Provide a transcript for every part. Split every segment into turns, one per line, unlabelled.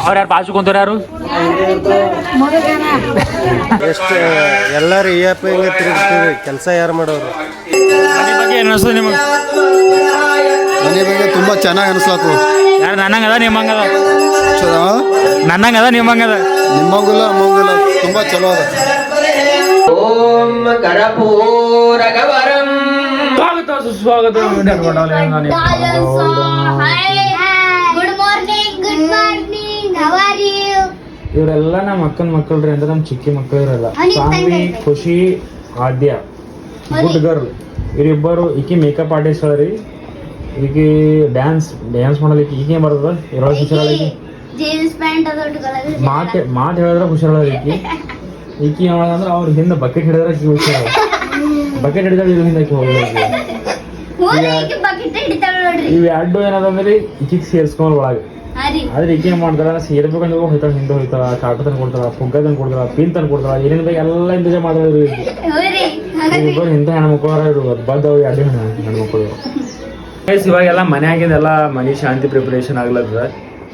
ಅವ್ರು ಯಾರು ಬಾಜು ಕುಂತಾರ ಯಾರು
ಎಷ್ಟು ಎಲ್ಲರೂ ಈ ಎಫ್ ಹಿಂಗೆ ತಿರುಗಿಸ್ತೀವಿ ಕೆಲಸ ಯಾರು ಮಾಡೋರು?
ಮನೆ ಬಗ್ಗೆ ಏನು ಅನಿಸ್ತದೆ ನಿಮಗೆ?
ಮನೆ ಬಗ್ಗೆ ತುಂಬ ಚೆನ್ನಾಗಿ ಅನಿಸ್ಲಾತು
ಯಾರು ನನ್ನಂಗದ ನಿಮ್ಮಂಗದ? ನನ್ನಂಗದ ನಿಮ್ಮಂಗದ?
ನಿಮ್ಮಂಗಿಲ್ಲ ನಮ್ಮಂಗಿಲ್ಲ ತುಂಬ ಚಲೋ ಅದ.
ಓಂ ಕರಪೂರಗವರಂ
ಸುಸ್ವಾಗತ
good morning good morning how you
ಇವರೆಲ್ಲ ನಮ್ಮ ಅಕ್ಕನ ಮಕ್ಕಳ್ರಿ ಅಂದ್ರೆ ನಮ್ಮ ಚಿಕ್ಕಿ ಮಕ್ಕಳು ಇರಲ್ಲ.
ಸ್ವಾಮಿ
ಸಾನ್ವಿ ಖುಷಿ ಆದ್ಯ. ಗುಡ್ ಗರ್ಲ್ ಇವರಿಬ್ಬರು ಈಕಿ ಮೇಕಪ್ ಆರ್ಟಿಸ್ಟ್ ರೀ ಈಕಿ ಡ್ಯಾನ್ಸ್ ಡ್ಯಾನ್ಸ್ ಮಾಡೋದಕ್ಕೆ ಈಕೆ ಬರ್ತದ?
ಇರೋ. ಉಟ್ಕೊಳ್ಳೋದು
ಮಾತು ಮಾತು ಹೇಳಿದ್ರೆ ಹುಷಾರಲ್ಲ ಈಕಿ. ಈಕಿ ಅಂದ್ರೆ ಅವ್ರ ಹಿಂದೆ ಬಕೆಟ್ ಹಿಡಿದ್ರೆ ಹುಷಾರ ಬಕೆಟ್ ಹಿಡಿದ್ರೆ ಇವ್ರ ಹಿಂದೆ ಆಕಿ
ಹೋಗಿ
ಇವ್ ಎರಡು ಏನದಂದ್ರೆ ಈಕಿಗೆ ಸೇರ್ಸ್ಕೊಂಡ್ ಒಳಗೆ. ಆದ್ರೆ ಈಕೆ ಏನ್ ಮಾಡ್ತಾರ ಸೇರ್ಬೇಕಂದ್ರೆ ಹೋಯ್ತಾಳ ಹಿಂದೆ ಹೋಯ್ತಾಳ ಕಾಟ ತಂದು ಕೊಡ್ತಾಳ ಪುಗ್ಗ ತಂದು ಕೊಡ್ತಾಳ ಪಿನ್ ತಂದು ಕೊಡ್ತಾಳ ಏನೇನ್ ಬೇಕು ಎಲ್ಲ ಇಂತಜಾಮ್ ಮಾಡಿದ್ರು ಇಬ್ಬರು ಹಿಂದೆ ಹೆಣ್ಮಕ್ಳು ಇವ್ರು ಬದ್ದವು ಎರಡು ಹೆಣ್ಮಕ್ಳು ಗೈಸ್ ಇವಾಗೆಲ್ಲ ಮನ್ಯಾಗಿಂದೆಲ್ಲ ಮನಿ ಶಾಂತಿ ಪ್ರಿಪರೇಷನ್ ಆಗ್ಲತ್ತದ.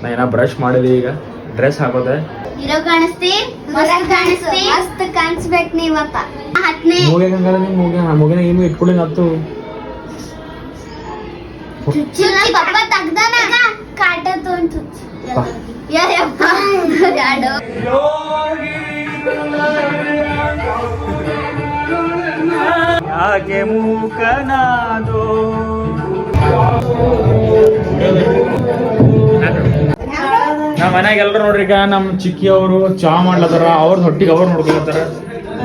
ನಾ ಏನ ಬ್ರಷ್ ಮಾಡಿದೆ ಈಗ. ಡ್ರೆಸ್ ಹಾಕೋದೆ.
ಇರೋ ಕಾಣಿಸ್ತಿ? ಮಸ್ತ್ ಕಾಣಿಸ್ತಿ. ಮಸ್ತ್ ಕಾಣಿಸ್ಬೇಕು ನೀವಪ್ಪ. ಹತ್ನೇ.
ಮೂಗೆ ಹಂಗಲ್ಲ ನಿಮ್ ಮೂಗೆ ಮೂಗಿನ ಏನು ಇಟ್ಕೊಳ್ಳಿ ಹತ್ತು
ಚುಚ್ಚುನ ಪಪ್ಪ ತೆಗ್ದಾನ? ಕಾಟ ತೊಂದು ಯಪ್ಪ. ಯಾಡು.
ಯಾಕೆ ಮೂಕನಾದೋ? ನಮ್ಮ ಮನ್ಯಾಗ ಎಲ್ಲರೂ ನೋಡ್ರಿ ಈಗ ನಮ್ಮ ಚಿಕ್ಕಿ ಅವರು ಚಾ ಮಾಡ್ಲತ್ತಾರ ಅವ್ರ ಹೊಟ್ಟಿಗೆ ಅವ್ರು ನೋಡ್ಕೊಳತ್ತಾರ.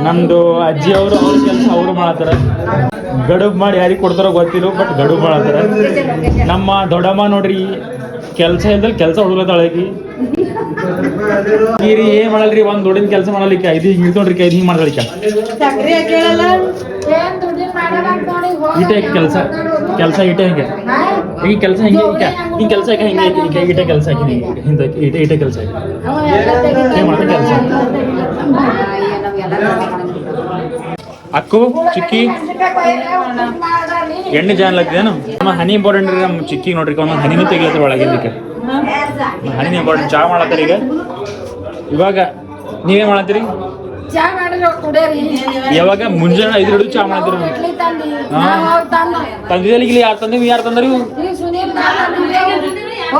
ನಮ್ದು ಅಜ್ಜಿ ಅವರು ಅವ್ರ ಕೆಲಸ ಅವರು ಮಾಡತ್ತಾರ ಗಡುಬ್ ಮಾಡಿ ಯಾರಿಗೆ ಕೊಡ್ತಾರೋ ಗೊತ್ತಿಲ್ಲ ಬಟ್ ಗಡುಬ್ ಮಾಡತ್ತಾರ ನಮ್ಮ ದೊಡ್ಡಮ್ಮ ನೋಡ್ರಿ ಕೆಲಸ ಇಲ್ದಲ್ಲಿ ಕೆಲಸ ಹುಡುಗತ್ತಾಳಕಿ ನೀರಿ ಏನ್ ಮಾಡಲ್ರಿ ಒಂದ್ ದುಡ್ಡಿನ ಕೆಲಸ ಮಾಡಲಿಕ್ಕೆ ಇದು ಹಿಂಗ್ ನೋಡ್ರಿ ಐದು ಹಿಂಗ್ ಮಾಡ್ದಳಿಕ ಇಟೆ ಕೆಲಸ. ಕೆಲಸ ಇಟೇ ಹಿಂಗೆ. ಈ ಕೆಲಸ ಹಿಂಗೆ ಹಿಂಗ್ ಈ ಕೆಲಸ ಹಿಂಗೆ ಇಟೆ ಕೆಲಸ ಹಿಂದೆ ಇಟೆ ಇಟೆ ಕೆಲಸ ಏನ್ ಮಾಡ್ತಾರೆ ಕೆಲಸ? ಅಕ್ಕು ಚಿಕ್ಕಿ. ಎಣ್ಣೆ ಜಾನ್ ಲಗ್ದೇನು ನಮ್ಮ ಹನಿ ಇಂಪಾರ್ಟೆಂಟ್ ರೀ ನಮ್ಮ ಚಿಕ್ಕಿ ನೋಡ್ರಿ ಒಂದೊಂದು ಹನಿನೂ ತೆಗಿಲತ್ತಾರ ಒಳಗೆ ಇದಕ್ಕೆ. ಹನಿ ಇಂಪಾರ್ಟೆಂಟ್ ಚಾ ಮಾಡತ್ತಾರ ಈಗ? ಇವಾಗ ನೀವೇ ಮಾಡತ್ತೀರಿ? ಯಾವಾಗ? ಮುಂಜಾನೆ ಐದು ಹಿಡಿದು ಚಾ ಮಾಡತ್ತೀರಿ ತಂದಿದ್ದಲ್ಲಿ. ತಂದಿದಲ್ಲಿ ಇಲ್ಲಿ ಯಾರು ತಂದಿವಿ ಯಾರು ತಂದ್ರಿ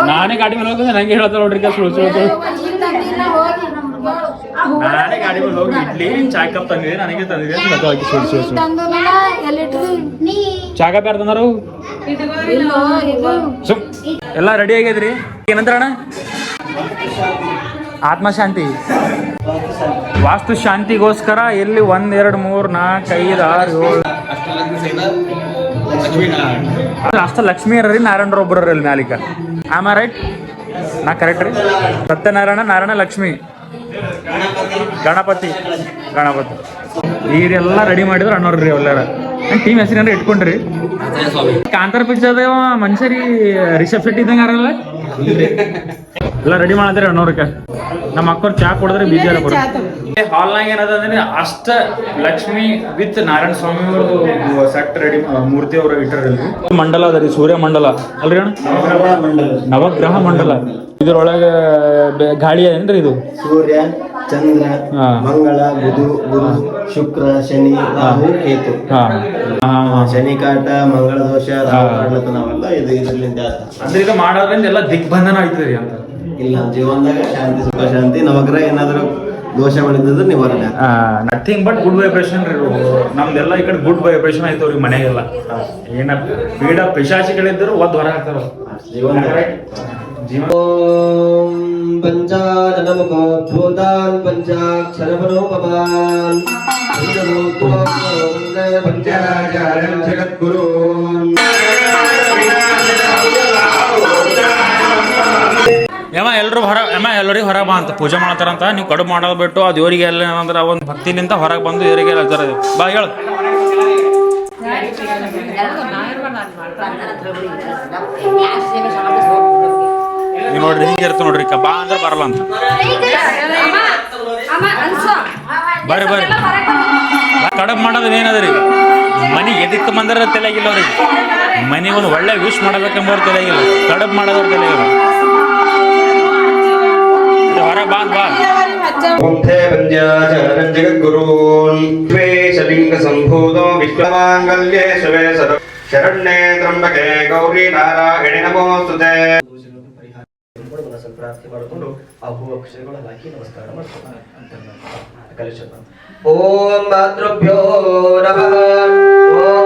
ನಾನೇ ಗಾಡಿ ಮೇಲೆ ಹೋಗ್ತೀನಿ ನಂಗೆ ಹೇಳ್ತಾರೆ ನೋಡ್ರಿ ಸುಳ್ಳು ಸುಳ್ಳು ನಾನೇ ಗಾಡಿ ಮೇಲೆ ಹೋಗಿ ಇಡ್ಲಿ ಚಾಯ್ ಕಪ್ ತಂದಿದೆ ನನಗೆ ತಂದಿದೆ ಅಂತ ಸುಳ್ಳು ಸುಳ್ಳು ಸುಳ್ಳು ತಂದಾರು? ಸುಮ್. ಎಲ್ಲ ರೆಡಿ ಆಗ್ಯದ್ರಿ ಏನಂತಾರ ಅಣ್ಣ? ಆತ್ಮಶಾಂತಿ. ವಾಸ್ತು ಶಾಂತಿಗೋಸ್ಕರ ಎಲ್ಲಿ ಒಂದ್ ಎರಡು ಮೂರ್ ನಾಲ್ಕು ಐದು ಆರು ಏಳು. ಅಷ್ಟ ಲಕ್ಷ್ಮೀ ರೀ ನಾರಾಯಣರ ಒಬ್ಬರ ಮ್ಯಾಲಿಕ ಆಮ ರೈಟ್ ನಾ ಕರೆಕ್ಟ್ ರೀ? ಸತ್ಯನಾರಾಯಣ ನಾರಾಯಣ ಲಕ್ಷ್ಮಿ. ಗಣಪತಿ. ಗಣಪತಿ. ಈರೆಲ್ಲ ರೆಡಿ ಮಾಡಿದ್ರು ಅಣ್ಣವ್ರಿ ಎಲ್ಲಾರ ಟೀಮ್ ಹೆಸರೇನಾರ ಇಟ್ಕೊಂಡ್ರಿ? ಕಾಂತಾರ ಪಿಕ್ಚರ್ ಮನುಷ್ಯರಿ ರಿಷಬ್ ಶೆಟ್ಟಿ ಇದ್ದಂಗ ಅರಲ್ಲ ಎಲ್ಲ ರೆಡಿ ಮಾಡಿದ್ರಿ ಅಣ್ಣವ್ರಕ್ಕೆ. ನಮ್ಮ ಅಕ್ಕವ್ರು ಚಾ ಕೊಡಿದ್ರೆ ಬೀಜ ಕೊಡ್ತಾರೆ. ಹಾಲ್ನಾಗ ಏನದ ಅಂದ್ರೆ? ಅಷ್ಟ ಲಕ್ಷ್ಮಿ ವಿತ್ ನಾರಾಯಣ ಸ್ವಾಮಿ ಅವರು ಸೆಟ್ ರೆಡಿ ಮೂರ್ತಿ ಅವರು ಇಟ್ಟರಲ್ಲಿ ಮಂಡಲ ಅದ ರೀ ಸೂರ್ಯ ಮಂಡಲ. ಅಲ್ರಿ ಅಣ್ಣ? ನವಗ್ರಹ ಮಂಡಲ. ಇದ್ರೊಳಗ ಗಾಳಿ ಏನ್ರಿ ಇದು?
ಸೂರ್ಯ ಚಂದ್ರ
ಹಾ.
ಮಂಗಳ ಬುಧ ಗುರು ಶುಕ್ರ ಶನಿ ರಾಹು ಕೇತು.
ಹಾ. ಹಾ ಹಾ.
ಶನಿ ಕಾಟ ಮಂಗಳ ದೋಷ ರಾಹು ಕಾಟ ನಾವೆಲ್ಲ ಇದು ಇದರಿಂದ
ಅಂದ್ರೆ ಇದು ಮಾಡೋದ್ರಿಂದ ಎಲ್ಲ ದಿಗ್ಬಂಧನ ಆಯ್ತದ್ರಿ ಅಂತ.
ಇಲ್ಲ ಜೀವನದಾಗ ಶಾಂತಿ ಸುಖ ಶಾಂತಿ ನವಗ್ರಹ ಏನಾದ್ರು ದೋಷಗಳಿದ್ದದ್ದು ನಿವಾರಣೆ.
ನಥಿಂಗ್ ಬಟ್ ಗುಡ್ ವೈಬ್ರೇಷನ್ ರೀ. ನಮ್ದೆಲ್ಲ ಈ ಕಡೆ ಗುಡ್ ವೈಬ್ರೇಷನ್ ಆಯ್ತು ಅವ್ರಿಗೆ ಮನೆಗೆಲ್ಲ. ಏನ ಪೀಡ ಪಿಶಾಚಿಗಳಿದ್ದರು ಒದ್ ಹೊರ ಹಾಕ್ತಾರ
ಜೀವನ
ಜೀವನ
ಜಗದ್ಗುರು
ಯಮ್ಮ ಎಲ್ಲರೂ ಹೊರ ಯಮ್ಮ, ಎಲ್ಲರಿಗೂ ಹೊರಗೆ ಬಾ ಅಂತ ಪೂಜೆ ಮಾಡ್ತಾರಂತ. ನೀವು ಕಡುಬು ಮಾಡೋದು ಬಿಟ್ಟು ಅದು ಇವರಿಗೆ ಎಲ್ಲ ಏನಂದ್ರೆ ಒಂದು ಭಕ್ತಿಲಿಂದ ಹೊರಗೆ ಬಂದು ಇವರಿಗೆ ಬಾ, ಹೇಳು. ನೀವು ನೋಡ್ರಿ, ಹಿಂಗೆ ನೋಡ್ರಿ ಬಾ ಅಂದ್ರೆ ಬರಲ್ಲ ಅಂತ. ಬರ್ರಿ ಬರ್ರಿ. ಕಡುಬು ಮಾಡೋದು ಏನದ್ರಿ ಮನೆ ಎದಕ್ಕೆ ಬಂದ್ರೆ ತಲೆಗಿಲ್ಲ ಅವ್ರಿಗೆ ಮನಿ ಒಂದು ಒಳ್ಳೆ ವಿಶ್ ಮಾಡಬೇಕೆಂಬವ್ರು ತಲೆಗಿಲ್ಲ ಕಡಬ್ ಮಾಡೋದ್ರ ತಲೆಗಿಲ್ಲ
मुग्धे पञ्चाचारं जगद्गुरून् द्वेषलिङ्गसम्भूतो विश्वमाङ्गल्ये शिवे सद शरण्ये त्र्यम्बके गौरी नारायणि नमोऽस्तु ते
ಕೂಡ ಮನಸ್ಸಲ್ಲಿ ಪ್ರಾರ್ಥನೆ ಮಾಡಿಕೊಂಡು ಆ ಹೂವು ಅಕ್ಷರಗಳನ್ನು ಹಾಕಿ ನಮಸ್ಕಾರ ಮಾಡ್ಕೊಂಡು ಕಲಿಸೋಣ ಓಂ ಮಾತೃಭ್ಯೋ ನಮಃ ಓಂ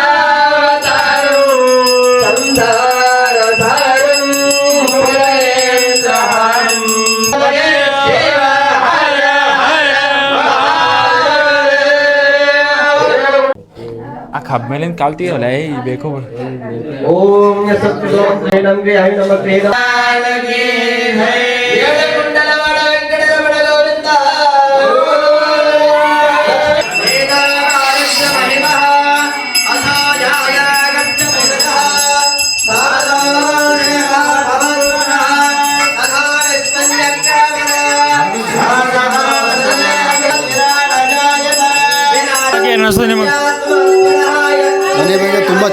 ขับไม่เล่นกราฟตี้อะไรเบคอนโอ้
ยสักโลก
ในนังเรียน
มาเรี
ยน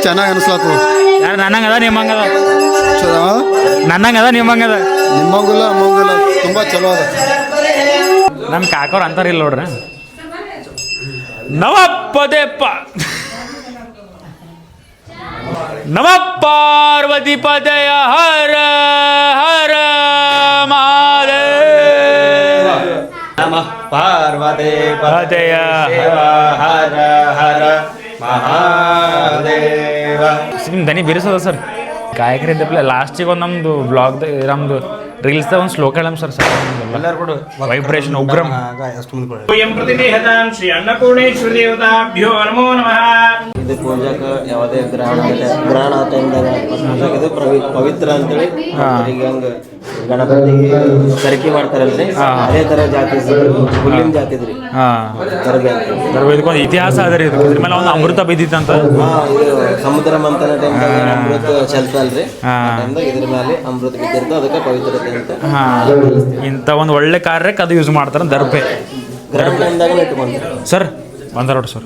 ಚೆನ್ನಾಗಿ ಅನಿಸ್ಲತ್ತು
ಯಾರು ನನ್ನಂಗದ ನಿಮ್ಮಂಗದ ನನ್ನಂಗದ ನಿಮ್ಮಂಗದ
ನಿಮ್ಮಂಗಿಲ್ಲ ಅಮ್ಮಂಗಿಲ್ಲ ತುಂಬ ಚಲೋ ಅದ.
ನಮ್ಮ ಕಾಕೋರ್ ಅಂತಾರಿಲ್ಲ ನೋಡ್ರಿ. ನವ ಪದೇಪ ನಮ ಪಾರ್ವತಿ ಪದಯ ಹರ ಹರ ಮಹಾದೇವ
ನಮಃ ಪಾರ್ವತಿ
ಪದಯ
ಹರ ಹರ. ಮಹಾದೇವ.
ನಿಮ್ಮ ದನಿ ಬಿರಿಸೋದ ಸರ್ ಗಾಯಕರಿದ್ದಪ್ಲೆ ಲಾಸ್ಟಿಗೆ ಒಂದು ನಮ್ಮದು ಬ್ಲಾಗ್ದ ನಮ್ಮದು ರೀಲ್ಸ್ದಾಗ ಒಂದು ಶ್ಲೋಕ ಹೇಳಮ್ ಸರ್ ಸರ್ ವೈಬ್ರೇಷನ್ ಉಗ್ರಂ.
ವಯಂ ಪ್ರತಿನಿಹತಾಂ ಶ್ರೀ ಅನ್ನಪೂರ್ಣೇಶ್ವರ ದೇವತಾಭ್ಯೋ ನಮೋ ನಮಃ.
ಇದು ಪೂಜಕ ಯಾವುದೇ ಗ್ರಹಣ ಗ್ರಹಣ ಟೈಮ್ದಾಗ ಇದು ಪವಿತ್ರ ಅಂತೇಳಿ ಈಗ ಹಂಗ ಗಣಪತಿಗೆ ಸರಕಿ ಮಾಡ್ತಾರಲ್ರಿ ಅದೇ ತರ ಜಾತಿ ಹುಲ್ಲಿನ ಜಾತಿ ಇದ್ರಿ.
ಇದಕ್ಕೊಂದು ಇತಿಹಾಸ ಅದ ರೀ ಇದು. ಇದ್ರ ಮೇಲೆ ಒಂದು ಅಮೃತ ಬಿದ್ದಿತ್ತಂತ.
ಹಾ ಇದು ಸಮುದ್ರ ಮಂಥನ ಟೈಮ್ ಅಮೃತ
ಚಲ್ತ
ಅಲ್ರಿ ಇದ್ರ ಮೇಲೆ ಅಮೃತ ಬಿದ್ದಿರ್ತ ಅದಕ್ಕೆ ಪವಿತ್ರತೆ ಅಂತ.
ಹಾಂ. ಇಂಥ ಒಂದು ಒಳ್ಳೆ ಕಾರ್ಯಕ್ಕೆ ಅದು ಯೂಸ್ ಮಾಡ್ತಾರೆ ದರ್ಪೆ.
ಇಟ್ಕೊಂಡ್ರಿ
ಸರ್ ಒಂದರ ನೋಡಿ ಸರ್.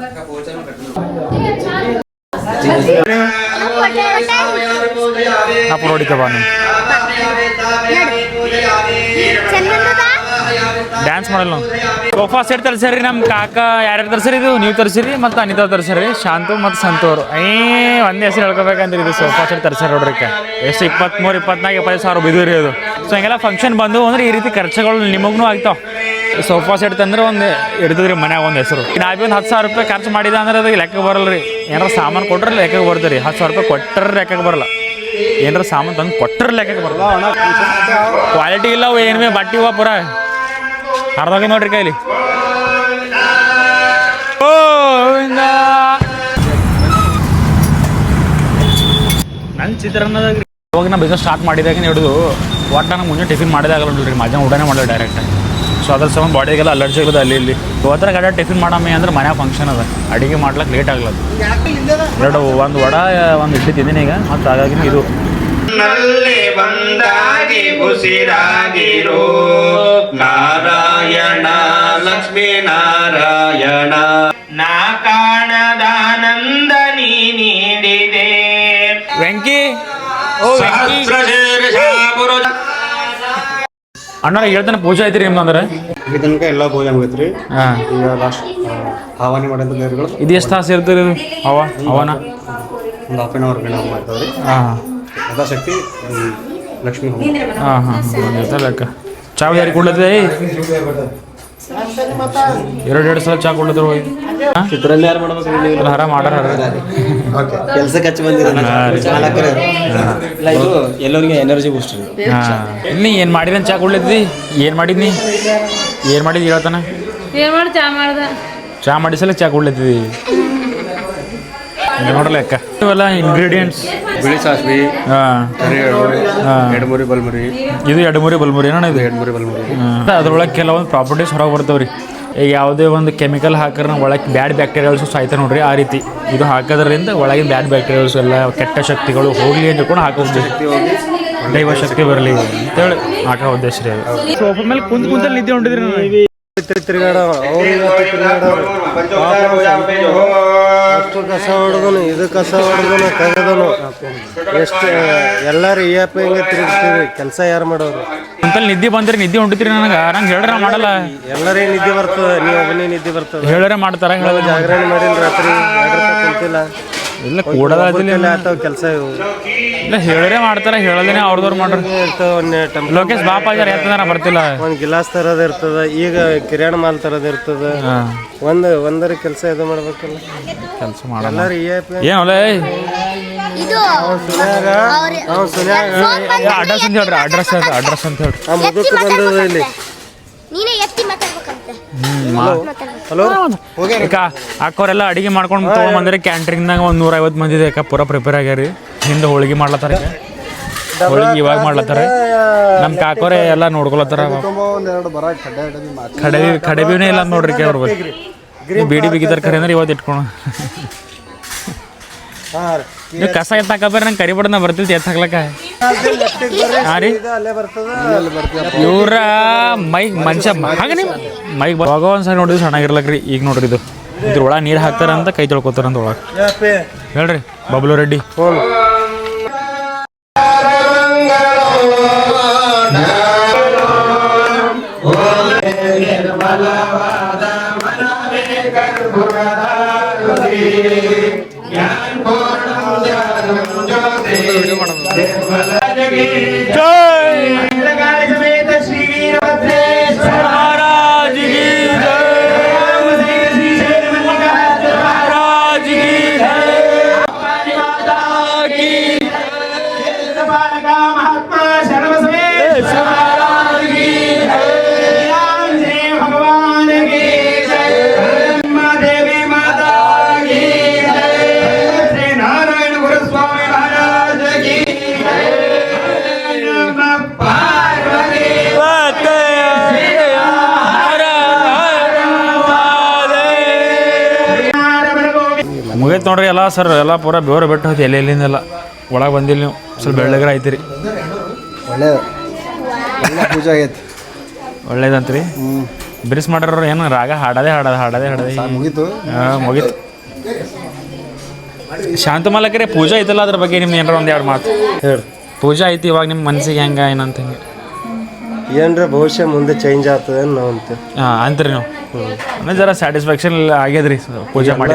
ಅಪ್ಪ ನೋಡಿದ್ದೆ ಬಾ ನೀವು ಡ್ಯಾನ್ಸ್ ಮಾಡಲ್ಲ ಸೋಫಾ ಸೆಟ್ ತರಿಸ್ರಿ ನಮ್ಮ ಕಾಕ ಯಾರ್ಯಾರು ತರಿಸ್ರಿ ಇದು? ನೀವು ತರ್ಸಿರಿ ಮತ್ತು ಅನಿತಾ ತರಿಸ್ರಿ. ಶಾಂತು ಮತ್ತು ಸಂತೋರು ಏ ಒಂದೇ ಹೆಸರು ಹೇಳ್ಕೊಬೇಕಂದ್ರೆ ಇದು ಸೋಫಾ ಸೆಟ್ ತರ್ಸ್ಯಾರ ನೋಡ್ರಿ ಎಷ್ಟು ಇಪ್ಪತ್ತ್ಮೂರು ಇಪ್ಪತ್ನಾಲ್ಕು ಇಪ್ಪತ್ತೈದು ಸಾವಿರ ಬಿದ್ದಿರಿ ಅದು ಸೊ ಹಿಂಗೆಲ್ಲ ಫಂಕ್ಷನ್ ಬಂದು ಅಂದ್ರೆ ಈ ರೀತಿ ಖರ್ಚುಗಳು ನಿಮಗೂ ಆಗ್ತಾವ. ಸೋಫಾ ಸೆಟ್ ತಂದ್ರೆ ಒಂದು ಇಡ್ತದ್ರಿ ಮನ್ಯಾಗ ಒಂದು ಹೆಸರು. ನಾ ಬಿ ಒಂದು ಹತ್ತು ಸಾವಿರ ರೂಪಾಯಿ ಖರ್ಚು ಮಾಡಿದ ಅಂದ್ರೆ ಅದಕ್ಕೆ ಲೆಕ್ಕ ಬರಲ್ಲ ರೀ ಏನಾರ ಸಾಮಾನು ಕೊಟ್ರೆ ಲೆಕ್ಕಕ್ಕೆ ಬರ್ತೀರಿ ರೀ ಹತ್ತು ಸಾವಿರ ರೂಪಾಯಿ ಕೊಟ್ಟರೆ ಲೆಕ್ಕಕ್ಕೆ ಬರಲ್ಲ. ಏನಾರ ಸಾಮಾನು ತಂದು ಕೊಟ್ಟರೆ ಲೆಕ್ಕ ಬರಲ್ಲ ಕ್ವಾಲಿಟಿ ಇಲ್ಲ ಅವು ಏನು ಬಟ್ಟೆ ಇವ ಪುರ. ಅರ್ಧಾಗ ನೋಡ್ರಿ ಕೈಲಿ. ನನ್ನ ಚಿತ್ರಾನ್ನದಾಗ ಇವಾಗ ನಾ ಬಿಸ್ನೆಸ್ ಸ್ಟಾರ್ಟ್ ಮಾಡಿದಾಗ ಹಿಡಿದು ಒಟ್ಟು ನನಗೆ ಮುಂಜಾನೆ ಟಿಫಿನ್ ಮಾಡಿದಾಗಲ್ಲ ನೋಡ್ರಿ ಮಧ್ಯಾಹ್ನ ಊಟನೇ ಮಾಡಲ್ಲ ಡೈರೆಕ್ಟ್ ಸೊ ಅದ್ರ ಸಂಬಂಧ ಬಾಡಿಗೆಲ್ಲ ಅಲರ್ಜಿ ಇರೋದು ಅಲ್ಲಿ ಇಲ್ಲಿ. ಹೋದ್ರೆ ಗಡ ಟಿಫಿನ್ ಮಾಡಮ್ಮಿ ಅಂದ್ರೆ ಮನೆ ಫಂಕ್ಷನ್ ಅದ. ಅಡಿಗೆ ಮಾಡ್ಲಕ್ಕೆ ಲೇಟ್ ಆಗ್ಲದು. ಎರಡು ಒಂದು ವಡ ಒಂದು ಇಡ್ಲಿ ತಿಂದಿನಿ ಈಗ. ಮತ್ತು ಹಾಗಾಗಿ ಇದು.
ನಲ್ಲಿ ಬಂದಾಗಿ ಉಸಿರಾಗಿರೋ ನಾರಾಯಣ ಲಕ್ಷ್ಮೀ ನಾರಾಯಣ. ನಾ ಕಾಣದಾನಂದ ನೀ ನೀಡಿದೆ.
ವೆಂಕಿ ಅಣ್ಣ ಹೇಳ್ತಾನೆ ಪೂಜೆ ಐತ್ರಿ ನಿಮ್ದು ಅಂದ್ರೆ?
ತನಕ ಎಲ್ಲ ಪೂಜೆ ಮುಗಿತ್ರಿ.
ಹಾಂ.
ಈಗ ಲಾಸ್ಟ್ ಹವಾನಿ ಮಾಡಿದ ದೇವರುಗಳು.
ಇದು ಎಷ್ಟು ತಾಸು ಇರ್ತೀರಿ ಇದು? ಅವ ಅವನ
ಒಂದು ಹಾಫ್ ಆನ್ ಅವರ್ ಗಣ ಮಾಡ್ತಾವ್ರಿ.
ಹಾಂ.
ಯಥಾಶಕ್ತಿ ಹ್ಮ್, ಲಕ್ಷ್ಮೀ ಹೋಮ.
ಹಾಂ ಹಾಂ. ಹಾಂ ಲೆಕ್ಕ. ಚಾವ್ ಯಾರಿಗೆ ಕೊಡ್ಲತ್ತದ ಎರಡು ಎರಡು ಸಲ ಚಾ ಕೊಡ್ಲತ್ತರು ಹೋಗಿ.
ಚಿತ್ರಾನ್ನ ಯಾರು ಮಾಡ್ಬೇಕು
ಹರ ಮಾಡಾರ
ಕೆಲ್ಸಕ್ಕೆ ಹಚ್ಚಿ ಬಂದಿರ ಇದು ಎಲ್ಲರಿಗೆ ಎನರ್ಜಿ ಬೂಸ್ಟ್
ಇಲ್ಲಿ ಏನು ಮಾಡಿದ ಚಾ ಕೊಡ್ಲತ್ತಿ ಏನು ಮಾಡಿದ್ನಿ? ಏನು ಮಾಡಿದ್ ಹೇಳ್ತಾನ.
ಏನ್ ಮಾಡಿ ಚಾ ಮಾಡ್ದ.
ಚಾ ಮಾಡಿಸಲ ಚಾ ಕೊಡ್ಲತ್ತಿದ್ದಿ ನೋಡಲ್ಲ ಅಕ್ಕ. ಇವೆಲ್ಲ ಇಂಗ್ರೀಡಿಯೆಂಟ್ಸ್
ಬಿಳಿ ಸಾಸ್ವಿ
ಹಾಂ. ಹಾಂ.
ಎಡಮುರಿ ಬಲ್ಮುರಿ.
ಇದು ಎಡಮುರಿ ಬಲ್ಮುರಿ ಏನಣ್ಣ ಇದು?
ಎಡಮುರಿ ಬಲ್ಮುರಿ.
ಅದ್ರೊಳಗೆ ಕೆಲವೊಂದು ಪ್ರಾಪರ್ಟೀಸ್ ಹೊರಗೆ ಬರ್ತಾವ್ರಿ. ಈಗ ಯಾವುದೇ ಒಂದು ಕೆಮಿಕಲ್ ಹಾಕಿದ್ರೆ ಒಳಗೆ ಬ್ಯಾಡ್ ಬ್ಯಾಕ್ಟೀರಿಯಲ್ಸು ಸಾಯ್ತಾರೆ ನೋಡ್ರಿ ಆ ರೀತಿ. ಇದು ಹಾಕೋದ್ರಿಂದ ಒಳಗಿನ ಬ್ಯಾಡ್ ಬ್ಯಾಕ್ಟೀರಿಯಾಲ್ಸ್ ಎಲ್ಲ ಕೆಟ್ಟ ಶಕ್ತಿಗಳು ಹೋಗ್ಲಿ ಅಂತ ಕೂಡ ಹಾಕೋದು ದೈವ ಶಕ್ತಿ ಬರಲಿ ಅಂತೇಳಿ ಹಾಕೋ ಉದ್ದೇಶ ರೀ ಅದು. ಸೋಫಾ ಮೇಲೆ ಕುಂತ್ ಕುಂತಲ್ಲಿ ನಿದ್ದೆ ಹೊಂಟಿದ್ರಿ
ತಿರುಗಾಡ ಅಷ್ಟು ಕಸ ಹೊಡೆದನು ಇದು ಕಸ ಹೊಡೆದನು ತೆಗೆದನು. ಎಷ್ಟು ಎಲ್ಲಾರು ಈ ಆಪ್ ಹಿಂಗೆ ತಿರುಗ್ತೀವಿ ಕೆಲಸ ಯಾರು ಮಾಡೋರು?
ಅಂತಲ್ಲಿ ನಿದ್ದೆ ಬಂದ್ರೆ ನಿದ್ದೆ ಹೊಂಟಿದ್ರಿ ನನಗೆ. ನಂಗೆ ಹೇಳ್ರ ಮಾಡಲ್ಲ.
ಎಲ್ಲರೇ ನಿದ್ದೆ ಬರ್ತದೆ ನೀವು ಒಬ್ಬನೇ ನಿದ್ದೆ ಬರ್ತದೆ.
ಹೇಳ್ರೆ ಮಾಡ್ತಾರ
ಜಾಗರಣೆ ಮಾಡಿಲ್ಲ ರಾತ್ರಿ ಕುಂತಿಲ್ಲ.
ಇಲ್ಲ ಕೂಡ
ಆತಾವ ಕೆಲಸ
ಇಲ್ಲ ಹೇಳಿದ್ರೆ ಮಾಡ್ತಾರ ಹೇಳದೇನೆ ಅವ್ರದವ್ರು ಮಾಡ್ರಿ. ಲೋಕೇಶ್ ಬಾಪ ಆಗ್ಯಾರ ಎತ್ತಂದ್ರ ಬರ್ತಿಲ್ಲ.
ಒಂದು ಗಿಲಾಸ್ ತರೋದು ಇರ್ತದ ಈಗ ಕಿರಾಣ ಮಾಲ್ ತರೋದು ಇರ್ತದ. ಒಂದು ಒಂದರ ಕೆಲಸ ಇದು ಮಾಡ್ಬೇಕಲ್ಲ.
ಕೆಲಸ ಮಾಡಲ್ಲ.
ಏನಲ್ಲ
ಅಡ್ರೆಸ್ ಅಂತ ಹೇಳ್ರಿ ಅಡ್ರೆಸ್ ಅಡ್ರೆಸ್ ಅಂತ ಹೇಳ್ರಿ.
ಆ ಮುದುಕ ಬಂದದ ಇಲ್ಲಿ.
ನೀನೇ ಎತ್ತಿ ಮಾತಾಡ್ಬೇಕಂತೆ.
ಹಲೋ?
ಈಗ ಅಕ್ಕವರೆಲ್ಲ ಅಡಿಗೆ ಮಾಡ್ಕೊಂಡು ತೊಗೊಂಡ್ ಬಂದ್ರೆ. ಕ್ಯಾಂಟ್ರಿಂಗ್ನಾಗ ಒಂದು ನೂರ ಐವತ್ತು ಮಂದಿ ಇದೆ ಅಕ್ಕ ಪೂರ ಪ್ರಿಪೇರ್ ಆಗ್ಯಾರಿ. ಹಿಂದೆ ಹೋಳಿಗೆ ಮಾಡ್ಲತ್ತಾರ ಈಗ. ಹೋಳಿಗೆ ಇವಾಗ ಮಾಡ್ಲತ್ತಾರ. ನಮ್ಮ ಕಾಕೋರೆ ಎಲ್ಲ ನೋಡ್ಕೊಳತ್ತಾರ. ಕಡೆ ಕಡೆಬಿನೇ ಇಲ್ಲ ನೋಡ್ರಿ ಅವ್ರ ಬೀಡಿ ಬಿಗಿದಾರ ಖರೆ ಅಂದ್ರೆ ಇವತ್ತು ಇಟ್ಕೊಂಡು ನೀವು ಕಸ ಎತ್ತಾಕಬ್ರಿ ನಂಗೆ ಕರಿಬಾರ್ದು ನಾ ಬರ್ತಿಲ್ತಿ ಇವ್ರ ಮೈಗ್ ಮನುಷ್ಯ ಹಾಗೆ ನಿಮ್ ಮೈಗ್ ಹೋಗೋ ಒಂದ್ಸರಿ ನೋಡಿದ್ರು ಚೆನ್ನಾಗಿರ್ಲಕ್ರಿ ಈಗ ನೋಡ್ರಿ ಇದು. ಇದ್ರ ಇದ್ರೊಳಗೆ ನೀರು ಹಾಕ್ತಾರ ಅಂತ ಕೈ ತೊಳ್ಕೊತಾರ ಅಂತ ಒಳಗೆ. ಹೇಳ್ರಿ, ಬಬ್ಲು ರೆಡ್ಡಿ.
Jai
ಮುಗೈತ್ ನೋಡ್ರಿ ಎಲ್ಲ ಸರ್ ಎಲ್ಲ ಪೂರ ಬೇರೆ ಬೆಟ್ಟ ಹೋಯ್ತು ಎಲ್ಲಿ ಎಲ್ಲಿಂದೆಲ್ಲ. ಒಳಗೆ ಬಂದಿಲ್ಲ ನೀವು ಸ್ವಲ್ಪ ಬೆಳ್ಳಗ್ರ ಐತಿರಿ
ಒಳ್ಳೆ ಒಳ್ಳೆ ಪೂಜೆ ಆಗೈತೆ.
ಒಳ್ಳೇದಂತ್ರಿ. ಬಿರ್ಸ್ ಮಾಡ್ರ ಏನು ರಾಗ ಹಾಡದೆ ಹಾಡೋದು ಹಾಡದೆ ಹಾಡದೆ.
ಮುಗೀತು.
ಹಾಂ ಮುಗೀತು. ಶಾಂತ ಮಾಲಕರೇ ಪೂಜೆ ಐತಲ್ಲ ಅದ್ರ ಬಗ್ಗೆ ನಿಮ್ಗೆ ಏನಾರ ಒಂದು ಎರಡು ಮಾತು?
ಹೇಳಿ.
ಪೂಜೆ ಐತಿ ಇವಾಗ ನಿಮ್ಮ ಮನಸ್ಸಿಗೆ ಹೆಂಗ ಏನಂತ ಹಿಂಗೆ?
ಏನ್ರ ಭವಿಷ್ಯ ಮುಂದೆ ಚೇಂಜ್ ಆಗ್ತದೆ ಅಂತ
ಹಾಂ ಅಂತೀರಿ ನೀವು. ಅಂದ್ರೆ ಜರ ಸ್ಯಾಟಿಸ್ಫ್ಯಾಕ್ಷನ್ ಆಗ್ಯದ್ರಿ ಪೂಜೆ ಮಾಡಿ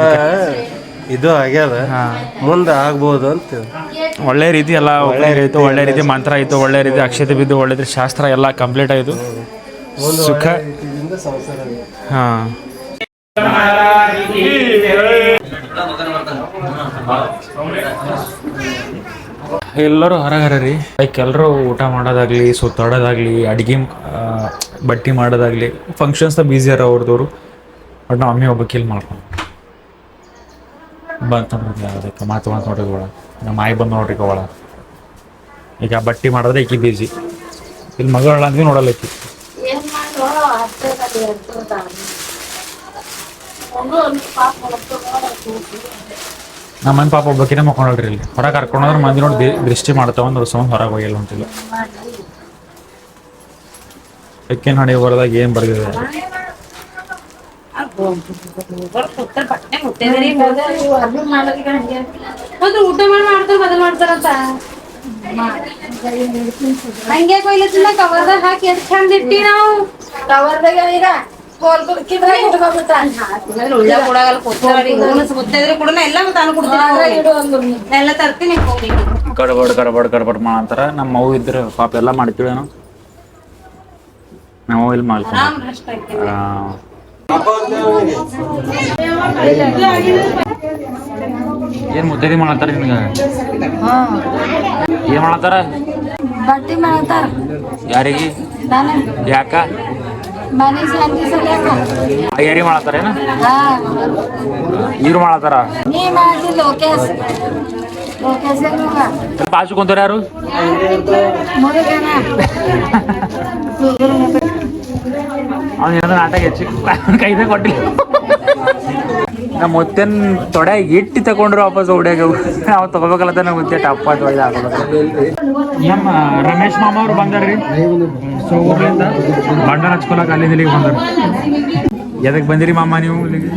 ಇದು ಆಗ್ಯದ ಮುಂದೆ ಆಗ್ಬೋದು ಅಂತ
ಒಳ್ಳೆ ರೀತಿ ಎಲ್ಲ ಒಳ್ಳೆ ರೀತಿ ಒಳ್ಳೆ ರೀತಿ ಮಂತ್ರ ಆಯಿತು ಒಳ್ಳೆ ರೀತಿ ಅಕ್ಷತೆ ಬಿದ್ದು ಒಳ್ಳೆ ರೀತಿ ಶಾಸ್ತ್ರ ಎಲ್ಲ ಕಂಪ್ಲೀಟ್ ಆಯಿತು. ಸುಖ. ಹಾಂ. ಎಲ್ಲರೂ ಹೊರಗರ ರೀ ಲೈಕ್ ಎಲ್ಲರೂ ಊಟ ಮಾಡೋದಾಗ್ಲಿ ಸುತ್ತಾಡೋದಾಗ್ಲಿ ಅಡುಗೆ ಬಟ್ಟಿ ಮಾಡೋದಾಗ್ಲಿ ಫಂಕ್ಷನ್ಸ್ದಾಗ ಬ್ಯುಸಿ ಅರ ಅವ್ರದವ್ರು ಬಟ್ ನಾವು ಅಮ್ಮಿ ಒಬ್ಬ ಕಿಲ್ ಮಾಡ್ಕೊಂಡು ಬಂತು ನೋಡ್ರಿ ಅದಕ್ಕೆ ಮಾತು ಮಾತು ನೋಡ್ರಿ ಅವಳ ನಮ್ಮ ಆಯಿ ಬಂದು ನೋಡ್ರಿ ಅವಳ ಈಗ ಬಟ್ಟಿ ಮಾಡಿದ್ರೆ ಈಕಿ ಬೀಜಿ ಇಲ್ಲಿ ಮಗಳ ಅಂದ್ವಿ ನೋಡಲ್ಲ ಈಕಿ. ನಮ್ಮ ಮನೆ ಪಾಪ ಒಬ್ಬಕಿನ ಮಕ್ಕೊಂಡ್ರಿ ಇಲ್ಲಿ. ಹೊರಗೆ ಕರ್ಕೊಂಡ್ರೆ ಮಂದಿ ನೋಡಿ ದೃಷ್ಟಿ ಮಾಡ್ತಾವ ಅಂದ್ರೆ ಸೌಂಡ್ ಹೊರಗೆ ಹೋಗಿಲ್ಲ ಅಂತಿಲ್ಲ. ಅಕ್ಕಿ ಹಣೆ ಹೊರದಾಗ ಏನು ಬರ್ದಿದೆ.
ಒಂದು ಊಟ ಮಾಡಿ ಮಾಡ್ತಾರ ಬದಲ್ ಮಾಡ್ತಾರಂತ. ಹಂಗೆ ಕೊಯ್ಲತ್ತಿಲ್ಲ ಕವರ್ದಾಗ ಹಾಕಿ ಎಷ್ಟ್ ಚಂದ ಇಟ್ಟಿ ನಾವು. ಕವರ್ದಾಗ ಈಗ
ಗಡ್ಬಡ್ ಗಡ್ಬಡ್ ಗಡ್ಬಡ್ ಮಾಡಂತಾರ ನಮ್ಮ ಮಗು ಇದ್ರ ಪಾಪ ಎಲ್ಲ ಮಾಡ್ತೀವಿ ನಾವು ಇಲ್ಲಿ ಮಾಡ್ತೀವಿ ಏನು ಮುದ್ದೆ ಮಾಡತ್ತಾರ ಹಾ. ಏನ್ ಮಾಡತ್ತಾರ?
ಬಟ್ಟಿ ಮಾಡತ್ತಾರ.
ಯಾರಿಗೆ?
ನಾನು.
ಯಾಕ? ತಯಾರಿ ಮಾಡತ್ತಾರೇನ
ಹಾ.
ಇವ್ರು ಮಾಡತ್ತಾರ? ಬಾಜು ಕುಂತಾರ ಯಾರು? ಅವ್ನು ಏನಾದ್ರು ನಾಟಕ ಹೆಚ್ಚು. ಕೈದ ಕೊಟ್ಟಿಲ್ಲ. ನಮ್ಮ ಮುತ್ತೇನ್ ತೊಡೆ ಇಟ್ಟು ತಗೊಂಡ್ರು ವಾಪಸ್ ಹೊಡ್ಯಾಗ ನಾವು ತಗೋಬೇಕಲ್ಲ ನಂಗೆ ಮುತ್ತೆ ಟಪ್ಪ ತೊಳೆದ ನಮ್ಮ ರಮೇಶ್ ಮಾಮ ಅವ್ರು ಬಂದಾರ್ರಿ. ಸೊ ಊರ್ಲಿಂದ ಬಂಡಾರ ಹಚ್ಕೊಳಕ್ ಅಲ್ಲಿಂದ ಇಲ್ಲಿಗೆ ಬಂದಾರ. ಎದಕ್ಕೆ ಬಂದಿರಿ ಮಾಮ ನೀವು ಇಲ್ಲಿಗೆ?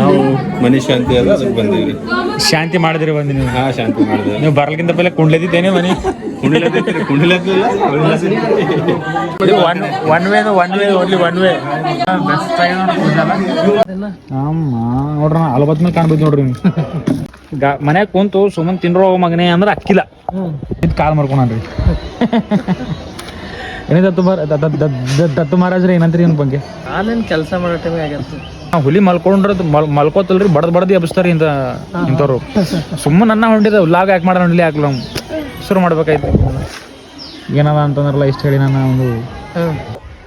ನಾವು ಮನಿ ಶಾಂತಿ ಅದ ಅದಕ್ಕೆ ಬಂದಿವಿ.
ಶಾಂತಿ ಮಾಡಿದ್ರಿ ಬಂದಿ ನೀವು?
ಹಾ ಶಾಂತಿ ಮಾಡಿದ್ರಿ
ನೀವು ಬರ್ಲಿಕ್ಕಿಂತ ಪहिले ಕುಂಡ್ಲದಿದ್ದೇನೆ ಮನಿ one one way one way only one way ಅಮ್ಮ ನೋಡ್ರಿ ಅಲ್ಬತ್ ಮೇಲೆ ಕಾಣ್ಬೋದು ನೋಡ್ರಿ ಗಾ ಮನ್ಯಾಗ ಕುಂತು ಸುಮ್ಮನೆ ತಿನ್ರೋ ಮಗನೇ ಅಂದ್ರೆ ಅಕ್ಕಿಲ್ಲ ಇದು ಕಾಲ್ ಮಾಡ್ಕೊಂಡ್ರಿ ಏನೇ ದತ್ತು ಮಹಾರ ದತ್ತು ಮಹಾರಾಜ್ರಿ ಏನಂತ್ರಿ ಏನ್ ಬಗ್ಗೆ?
ನಾನೇನು ಕೆಲಸ ಮಾಡೋ ಟೈಮ್
ಹುಲಿ ಮಲ್ಕೊಂಡ್ರ ಮಲ್ ಮಲ್ಕೋತಲ್ರಿ ಬಡದ್ ಬಡದ್ ಹಬ್ಸ್ತಾರ ಇಂತ ಇಂಥವ್ರು. ಸುಮ್ಮನೆ ಅನ್ನ ಹೊಂಟಿದ ಲಾಗ್ ಯಾಕೆ ಮಾಡೋಣ ಇಲ್ಲಿ ಹಾಕ್ಲ ಶುರು ಮಾಡ್ಬೇಕಾಯ್ತು. ಏನದ ಅಂತಂದ್ರಲ್ಲ ಇಷ್ಟು ಹೇಳಿ ನಾನು ಒಂದು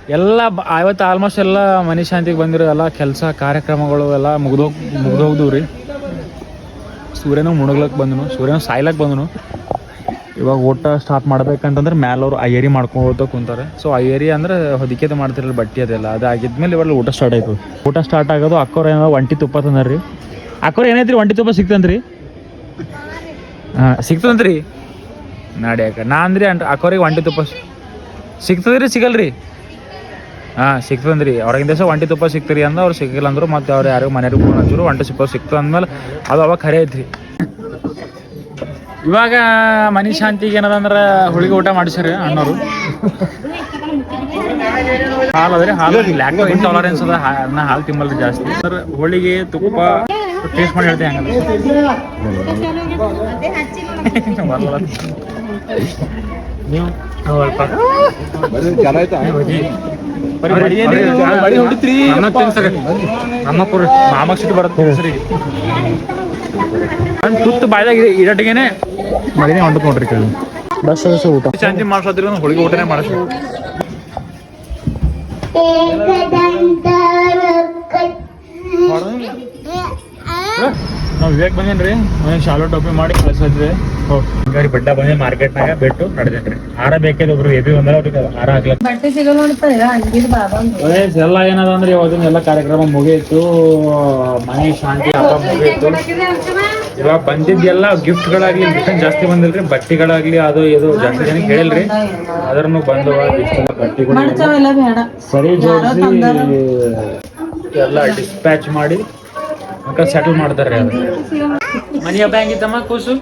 ಎಲ್ಲ ಬ- ಇವತ್ತು ಆಲ್ಮೋಸ್ಟ್ ಎಲ್ಲ ಮನಿ ಶಾಂತಿಗೆ ಬಂದಿರೋ ಎಲ್ಲ ಕೆಲಸ ಕಾರ್ಯಕ್ರಮಗಳು ಎಲ್ಲ ಮುಗ್ದೋಗ್ ಮುಗ್ದೋಗ್ದು ರೀ ಸೂರ್ಯನೂ ಮುಣಗ್ಲಕ್ಕೆ ಬಂದನು ಸೂರ್ಯನೂ ಸಾಯ್ಲಕ್ಕೆ ಬಂದನು. ಇವಾಗ ಊಟ ಸ್ಟಾರ್ಟ್ ಮಾಡ್ಬೇಕಂತಂದ್ರೆ ಐಯರಿ ಅಯ್ಯರಿ ಮಾಡ್ಕೊಳ್ತಾ ಕುಂತಾರೆ. ಸೊ ಅಯ್ಯರಿ ಅಂದ್ರೆ ಹೊದಿಕೆದು ಮಾಡ್ತಿರಲ್ಲ ಬಟ್ಟೆ ಅದೆಲ್ಲ. ಅದು ಆಗಿದ್ಮೇಲೆ ಇವಾಗ ಊಟ ಸ್ಟಾರ್ಟ್ ಆಯ್ತು. ಊಟ ಸ್ಟಾರ್ಟ್ ಆಗೋದು ಅಕ್ಕೋರ ಏನೋ ಒಂಟಿ ತುಪ್ಪ ತಂದ್ರಿ. ಅಕ್ಕೋರ್ ಏನೈತ್ರಿ ಒಂಟಿ ತುಪ್ಪ ಸಿಕ್ತಂತ್ರಿ ಹಾಂ ಸಿಕ್ತಂತ್ರಿ ನಾಡಿ ಅಕ್ಕ ನಾ ಅಂದ್ರಿ ಅಂಟ್ ಅಕ್ಕೋರಿಗೆ ಒಂಟಿ ತುಪ್ಪ ಸಿಗ್ತದ್ರಿ ಸಿಗಲ್ರಿ. ಹಾಂ ಸಿಗ್ತದ್ರಿ. ಅವ್ರಾಗಿನ ದಿವಸ ಒಂಟಿ ತುಪ್ಪ ಸಿಗ್ತೀರಿ ಅಂದ್ರೆ ಅವ್ರು ಸಿಗಲ್ಲ ಅಂದ್ರು ಮತ್ತೆ ಅವ್ರು ಯಾರು ಮನೆಯವ್ರಿಗೆ ಫೋನ್ ಹಚ್ಚರು ಒಂಟಿ ತುಪ್ಪ ಸಿಕ್ತು ಅಂದ್ಮೇಲೆ ಅದು ಅವಾಗ ಖರೆ ಐತ್ರಿ. ಇವಾಗ ಮನಿ ಶಾಂತಿಗೆ ಏನದ ಅಂದ್ರೆ ಹುಳಿಗೆ ಊಟ ಮಾಡಿಸ್ರಿ ಅಣ್ಣವರು. ಹಾಲು ಅದ್ರಿ ಹಾಲು. ಲ್ಯಾಕ್ಟೋ ಇಂಟಾಲರೆನ್ಸ್ ಅದ ಹಾ- ನಾ ಹಾಲು ತಿಮ್ಮಲ್ರಿ ಜಾಸ್ತಿ. ಸರ್ ಹೋಳಿಗೆ ತುಪ್ಪ ಟೇಸ್ಟ್ ಮಾಡಿ ಹೇಳ್ತೀನಿ ಹಂಗಲ್ಲ. ನೀವು? ಬರೀ ಬಡಿ ಏನ್ರಿ? ಬಡಿ ಹೊಡಿತ್ರಿ. ನಮ್ಮ ಪುರ ಮಾಮ ಸಿಟ್ಟು ಬರುತ್ತೆ ಸರಿ ನಾನು ತುತ್ತು ಬಾಯ್ದಾಗ ಇಡಟ್ಟಿಗೆನೆ ಮರಿನೇ ಹೊಂಟತ್ ನೋಡ್ರಿ ಕೇಳಿ ಬಸ್ ಬಸ್ ಊಟ. ಶಾಂತಿ ಮಾಡ್ಸೋದ್ರಿ ಒಂದು ಹೋಳಿಗೆ ಊಟನೇ ಮಾಡಿಸ್ ನಾವು ವಿವೇಕ್ ಬಂದೇನ್ರಿ? ಮನೆಗೆ ಶಾಲೋ ಟೋಪಿ ಮಾಡಿ ಕಳ್ಸಿದ್ವಿ ಗಾಡಿ ಬಡ್ಡ ಬಂದೆ ಮಾರ್ಕೆಟ್ನಾಗ ಬಿಟ್ಟು ನಡೆದೇನ್ರಿ. ಹಾರ ಬೇಕಿದ್ ಒಬ್ರು ಎಬಿ ಬಂದ್ರೆ ಅವ್ರಿಗೆ ಹಾರ ಹಾಕ್ಲಕ್
ಬಟ್ಟೆ ಸಿಗಲ್ಲ
ಎಲ್ಲ ಏನದ ಅಂದ್ರೆ ಇವತ್ತಿನ ಎಲ್ಲ ಕಾರ್ಯಕ್ರಮ ಮುಗಿಯಿತು ಮನೆ ಶಾಂತಿ ಹಬ್ಬ ಮುಗಿಯಿತು ಇವಾಗ ಬಂದಿದ್ದೆಲ್ಲ ಗಿಫ್ಟ್ಗಳಾಗ್ಲಿ ಗಿಫ್ಟ್ ಜಾಸ್ತಿ ಬಂದಿಲ್ರಿ. ಬಟ್ಟೆಗಳಾಗ್ಲಿ ಅದು ಇದು ಜಾಸ್ತಿ ಜನ ಕೇಳಿಲ್ರಿ. ಅದ್ರನ್ನು ಬಂದು ಇಷ್ಟೆಲ್ಲ ಬಟ್ಟೆಗಳು ಸರಿ ಜೋಡಿಸಿ ಎಲ್ಲ ಡಿಸ್ಪ್ಯಾಚ್ ಮಾಡಿ ಸೆಟಲ್ ಮಾಡ್ತಾರೆ ಮನಿ ಹಬ್ಬ ಹೆಂಗಿತ್ತಮ್ಮ ಕೂಸು?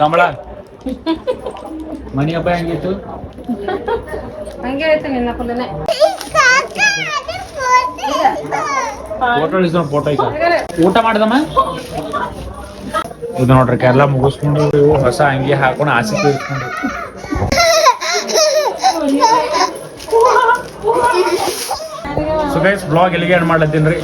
ಕಮಲ. ಮನಿ ಹಬ್ಬ ಹೆಂಗಿತ್ತು
ಹಂಗೆ ನಿನ್ನ
ಫೋಟೋ ಇಳಿಸ್ ಫೋಟೋ ಈಗ. ಊಟ ಮಾಡ್ದಮ್ಮ? ಇದು ನೋಡ್ರಿ ಎಲ್ಲ ಮುಗಿಸ್ಕೊಂಡು ಇವು ಹೊಸ ಅಂಗಿ ಹಾಕೊಂಡು ಆಸೆ ತೀರ್ಸ್ಕೊಂಡು ಸೊ ಗೈಸ್ ಬ್ಲಾಗ್ ಎಲ್ಲಿಗೆ ಏನು ಮಾಡ್ಲತ್ತೀನಿ ರೀ?